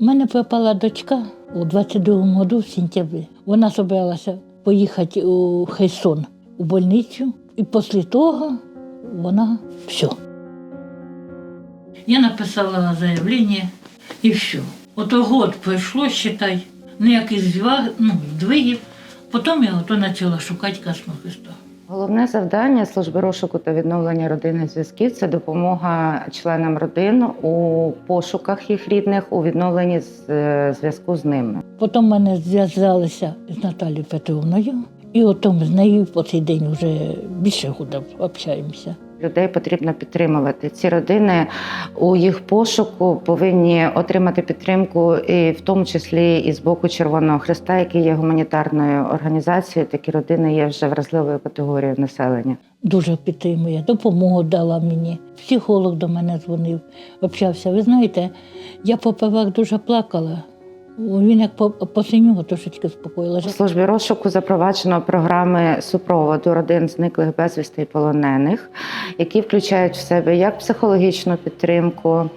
У мене пропала дочка у 22-му году в сентябрі. Вона собиралася поїхати у Херсон у больницю, і після того вона все. Я написала заявлення і все. Ото год пройшло, считай, ніяких зв'яг, ну, здвигів. Потім я почала шукати Красного Христа. Головне завдання служби розшуку та відновлення родинних зв'язків це допомога членам родин у пошуках їх рідних, у відновленні е, зв'язку з ними. Потім мене зв'язалися з Наталією Петровною, і отом з нею по цей день вже більше года общаємося. Людей потрібно підтримувати. Ці родини у їх пошуку повинні отримати підтримку, і в тому числі і з боку Червоного Христа, який є гуманітарною організацією. Такі родини є вже вразливою категорією населення. Дуже підтримує, допомогу дала мені. Психолог до мене дзвонив, общався. Ви знаєте, я по пивах дуже плакала. Він як по, по синього трошечки У спокоїла. службі розшуку запроваджено програми супроводу родин зниклих безвісти і полонених, які включають в себе як психологічну підтримку,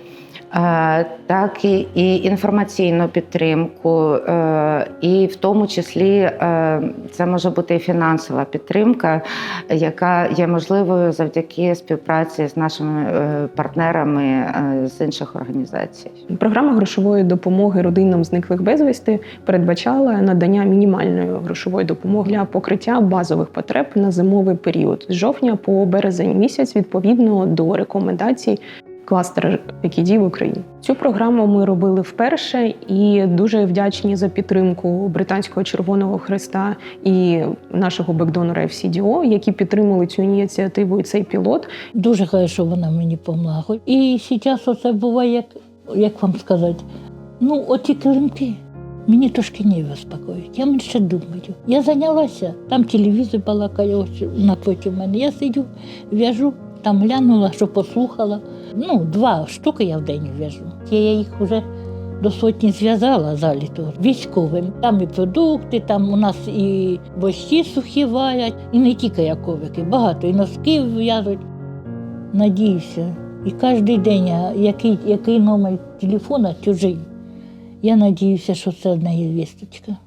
так і, і інформаційну підтримку, е, і в тому числі е, це може бути і фінансова підтримка, яка є можливою завдяки співпраці з нашими е, партнерами е, з інших організацій. Програма грошової допомоги родинам зниклих безвісти передбачала надання мінімальної грошової допомоги для покриття базових потреб на зимовий період з жовтня по березень місяць відповідно до рекомендацій кластера, які діє в Україні. Цю програму ми робили вперше і дуже вдячні за підтримку британського Червоного Христа і нашого бекдонора FCDO, які підтримали цю ініціативу і цей пілот. Дуже хорошо вона мені допомагала. І зараз оце буває, як, як вам сказати, ну, оті клинки. Мені трошки не виспокоюють. Я менше думаю. Я зайнялася, там телевізор балакає напроти мене. Я сидю, в'яжу, там глянула, що послухала. Ну, два штуки я в день в'яжу. Я їх вже до сотні зв'язала за літо військовим. Там і продукти, там у нас і борщі сухі варять, і не тільки яковики, багато, і носки в'яжуть. Надіюся. І кожен день, який, який номер телефона чужий, я надіюся, що це одна є вісточка.